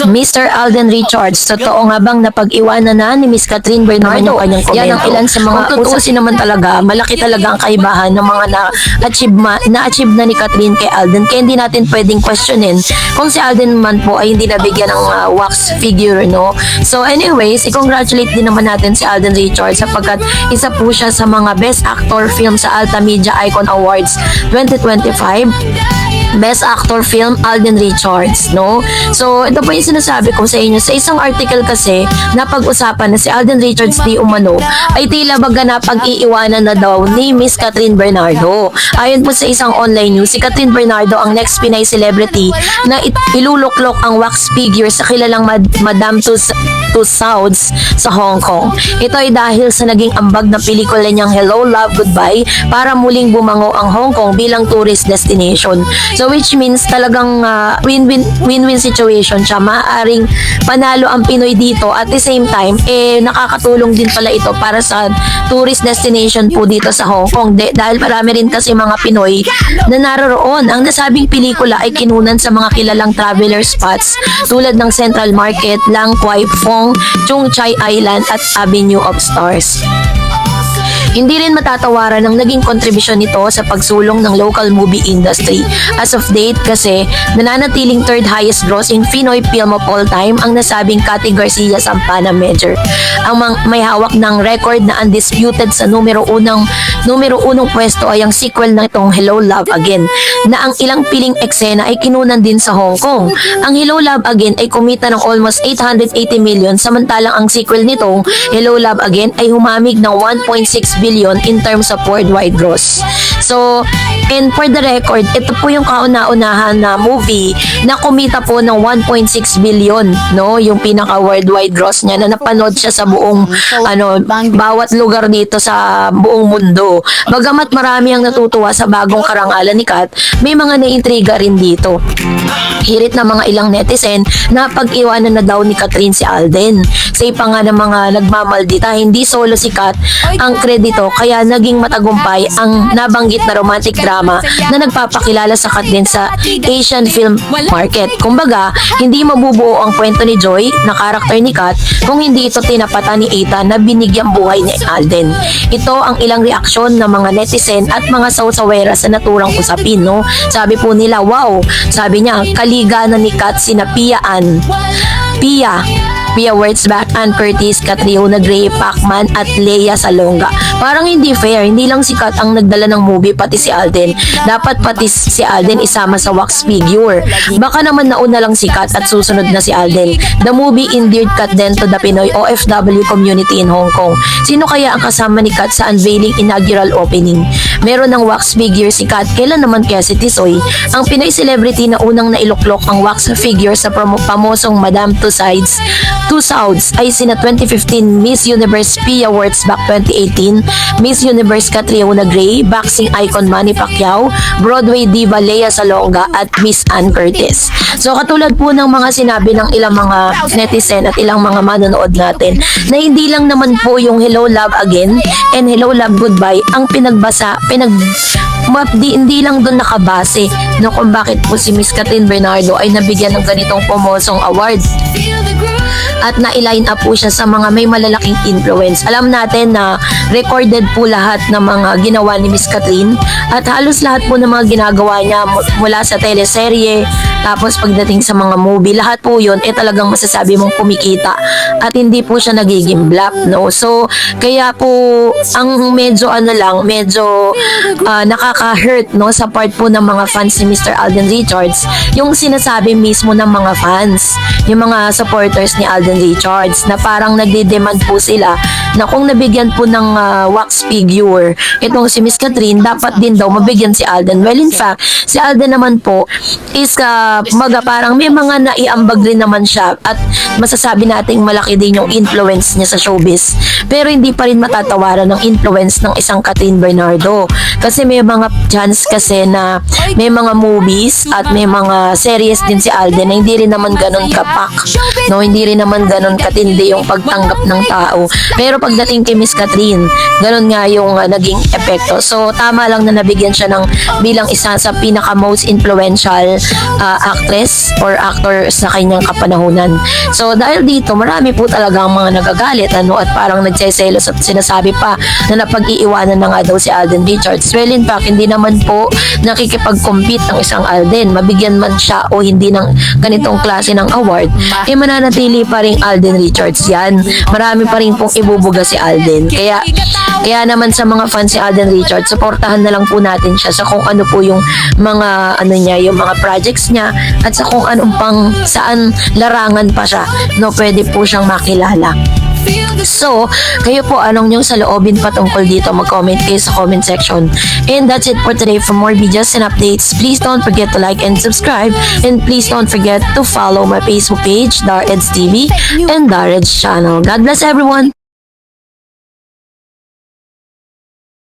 Mr. Alden Richards, totoo nga bang napag-iwanan na ni Miss Catherine Bernardo? Yan ang ilan sa mga Kung tutusin naman talaga, malaki talaga ang kaibahan ng mga na-achieve, ma- na-achieve na ni Catherine kay Alden. Kaya hindi natin pwedeng questionin kung si Alden man po ay hindi nabigyan ng ah, wax figure, no? So anyways, i-congratulate din naman natin si Alden Richards sapagkat isa po siya sa mga Best Actor Film sa Alta Media Icon Awards 2025. Best Actor Film, Alden Richards, no? So, ito po yung sinasabi ko sa inyo. Sa isang article kasi, napag-usapan na si Alden Richards di umano ay tila baga na pag-iiwanan na daw ni Miss Catherine Bernardo. Ayon po sa isang online news, si Catherine Bernardo ang next Pinay celebrity na iluluklok ang wax figure sa kilalang Mad- Madame Tus Tussauds sa Hong Kong. Ito ay dahil sa naging ambag na pelikula niyang Hello, Love, Goodbye para muling bumango ang Hong Kong bilang tourist destination. So which means talagang ah, win-win win-win situation siya. Maaring panalo ang Pinoy dito at the same time eh nakakatulong din pala ito para sa tourist destination po dito sa Hong Kong De- dahil marami rin kasi mga Pinoy na naroroon. Ang nasabing pelikula ay kinunan sa mga kilalang traveler spots tulad ng Central Market, Lang Kwai Fong, Chung Chai Island at Avenue of Stars. Hindi rin matatawaran ang naging kontribusyon nito sa pagsulong ng local movie industry. As of date kasi, nananatiling third highest grossing Pinoy film of all time ang nasabing Cathy Garcia Sampana Major. Ang may hawak ng record na undisputed sa numero unang numero unang pwesto ay ang sequel ng itong Hello Love Again na ang ilang piling eksena ay kinunan din sa Hong Kong. Ang Hello Love Again ay kumita ng almost 880 million samantalang ang sequel nitong Hello Love Again ay humamig ng 1.6 billion in terms of worldwide gross. So, and for the record, ito po yung kauna-unahan na movie na kumita po ng 1.6 billion, no? Yung pinaka worldwide gross niya na napanood siya sa buong ano, bawat lugar dito sa buong mundo. Bagamat marami ang natutuwa sa bagong karangalan ni Kat, may mga naiintriga rin dito. Hirit na mga ilang netizen na pag-iwanan na daw ni Catherine si Alden. Sa ipa nga ng mga nagmamaldita, hindi solo si Kat ang kredito kaya naging matagumpay ang nabanggit na romantic drama na nagpapakilala sa Kat din sa Asian film market. Kumbaga, hindi mabubuo ang kwento ni Joy na karakter ni Kat kung hindi ito tinapatan ni Ethan na binigyang buhay ni Alden. Ito ang ilang reaksyon ng mga netizen at mga sawsawera sa naturang usapin, no? Sabi po nila, wow! Sabi niya, kaliga na ni Kat sina Pia Ann. Pia, Pia Wurtzbach, Ann Curtis, Catriona Gray, Pacman at Leia Salonga. Parang hindi fair, hindi lang si Kat ang nagdala ng movie, pati si Alden. Dapat pati si Alden isama sa wax figure. Baka naman nauna lang si Kat at susunod na si Alden. The movie endeared Kat din to the Pinoy OFW community in Hong Kong. Sino kaya ang kasama ni Kat sa unveiling inaugural opening? Meron ng wax figure si Kat, kailan naman kaya si Tisoy? Ang Pinoy celebrity na unang nailuklok ang wax figure sa pamosong Madame Tussauds Tussauds ay sina 2015 Miss Universe Pia Wurtzbach 2018, Miss Universe Catriona Gray, boxing icon Manny Pacquiao, Broadway diva Lea Salonga at Miss Ann Curtis. So katulad po ng mga sinabi ng ilang mga netizen at ilang mga manonood natin na hindi lang naman po yung Hello Love Again and Hello Love Goodbye ang pinagbasa, pinag ma, di, hindi lang doon nakabase no kung bakit po si Miss Catherine Bernardo ay nabigyan ng ganitong pumosong award at na-line up po siya sa mga may malalaking influence. Alam natin na recorded po lahat ng mga ginawa ni Miss Catherine at halos lahat po ng mga ginagawa niya mu- mula sa teleserye tapos pagdating sa mga movie, lahat po yun eh talagang masasabi mong kumikita at hindi po siya nagiging black, no? So, kaya po ang medyo ano lang, medyo ah, nakaka-hurt, no? Sa part po ng mga fans ni Mr. Alden Richards, yung sinasabi mismo ng mga fans, yung mga supporters ni Alden Richards, na parang nagde-demand po sila na kung nabigyan po ng ah, wax figure, itong si Miss Catherine, dapat din daw mabigyan si Alden. Well, in fact, si Alden naman po is uh, maga parang may mga naiambag rin naman siya at masasabi nating malaki din yung influence niya sa showbiz. Pero hindi pa rin matatawaran ng influence ng isang Catherine Bernardo. Kasi may mga chance kasi na may mga movies at may mga series din si Alden na hindi rin naman ganun kapak. No, hindi rin naman ganun katindi yung pagtanggap ng tao. Pero pagdating kay Miss Catherine, ganun nga yung uh, naging epekto. So, tama lang na nabigyan siya ng bilang isa sa pinaka most influential uh, actress or actor sa kanyang kapanahunan. So, dahil dito, marami po talaga ang mga nagagalit ano, at parang nagseselos at sinasabi pa na napag-iiwanan na nga daw si Alden Richards. Well, in fact, hindi naman po nakikipag-compete ng isang Alden. Mabigyan man siya o hindi ng ganitong klase ng award, eh mananatili pa rin Alden Richards yan. Marami pa rin pong ibubuga si Alden. Kaya, kaya naman sa mga fans si Alden Richards, supportahan na lang po natin siya sa kung ano po yung mga ano niya, yung mga projects niya at sa kung anong pang saan larangan pa siya no pwede po siyang makilala. So, kayo po, anong niyong sa loobin patungkol dito? Mag-comment kayo sa comment section. And that's it for today. For more videos and updates, please don't forget to like and subscribe. And please don't forget to follow my Facebook page, Dareds TV and Dareds channel. God bless everyone!